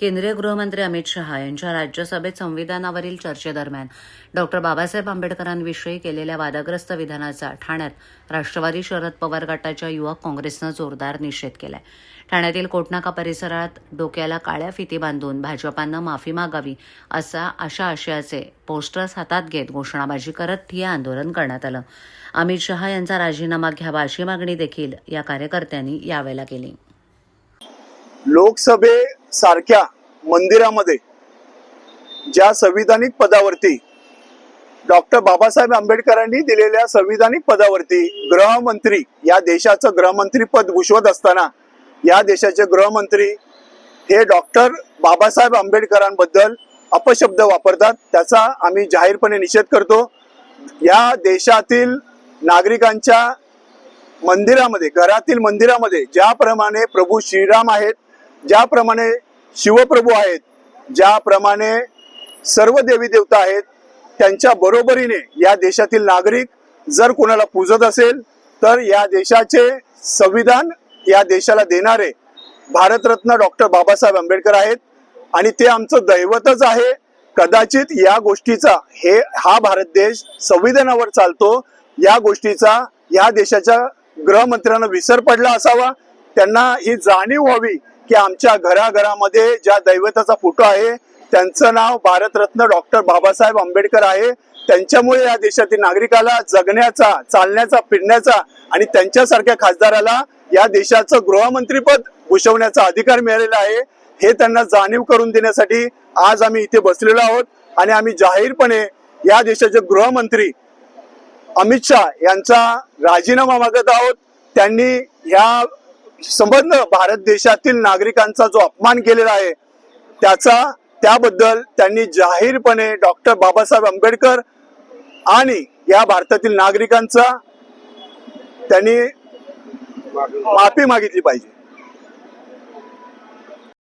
केंद्रीय गृहमंत्री अमित शहा यांच्या राज्यसभेत संविधानावरील चर्चेदरम्यान डॉक्टर बाबासाहेब आंबेडकरांविषयी केलेल्या वादग्रस्त विधानाचा ठाण्यात राष्ट्रवादी शरद पवार गटाच्या युवक काँग्रेसनं जोरदार निषेध केलाय. ठाण्यातील कोटनाका परिसरात डोक्याला काळ्या फिती बांधून भाजपानं माफी मागावी असा अशा आशयाचे पोस्टर्स हातात घेत घोषणाबाजी करत ठिय्या आंदोलन करण्यात आलं. अमित शहा यांचा राजीनामा घ्यावा अशी मागणी देखील या कार्यकर्त्यांनी यावेळेला केली. लोकसभे सारख्या मंदिरामध्ये ज्या संविधानिक पदावरती डॉक्टर बाबासाहेब आंबेडकरांनी दिलेल्या संविधानिक पदावरती गृहमंत्री या देशाचं गृहमंत्री पद भूषवत असताना या देशाचे गृहमंत्री हे डॉक्टर बाबासाहेब आंबेडकरांबद्दल अपशब्द वापरतात. त्याचा आम्ही जाहीरपणे निषेध करतो. या देशातील नागरिकांच्या मंदिरामध्ये घरातील मंदिरामध्ये ज्याप्रमाणे प्रभू श्रीराम आहेत ज्याप्रमाणे शिवप्रभू आहेत ज्याप्रमाणे सर्व देवी देवता आहेत त्यांच्या बरोबरीने या देशातील नागरिक जर कोणाला पूजत असेल तर या देशाचे संविधान या देशाला देणारे भारतरत्न डॉक्टर बाबासाहेब आंबेडकर आहेत. आणि ते आमचं दैवतच आहे. कदाचित या गोष्टीचा हे हा भारत देश संविधानावर चालतो. या गोष्टीचा या देशाच्या गृहमंत्र्यांना विसर पडला असावा. त्यांना ही जाणीव व्हावी की आमच्या घराघरामध्ये ज्या दैवताचा फोटो आहे त्यांचं नाव भारतरत्न डॉक्टर बाबासाहेब आंबेडकर आहे. त्यांच्यामुळे या देशातील नागरिकाला जगण्याचा चालण्याचा फिरण्याचा आणि त्यांच्यासारख्या खासदाराला या देशाचं गृहमंत्रीपद भूषवण्याचा अधिकार मिळालेला आहे. हे त्यांना जाणीव करून देण्यासाठी आज आम्ही इथे बसलेलो आहोत आणि आम्ही जाहीरपणे या देशाचे गृहमंत्री अमित शहा यांचा राजीनामा मागत आहोत. त्यांनी ह्या संबंध भारत देशातील नागरिकांचा जो अपमान केलेला आहे त्याचा त्याबद्दल त्यांनी जाहीरपणे डॉक्टर बाबासाहेब आंबेडकर आणि या भारतातील नागरिकांचा त्यांनी माफी मागितली पाहिजे.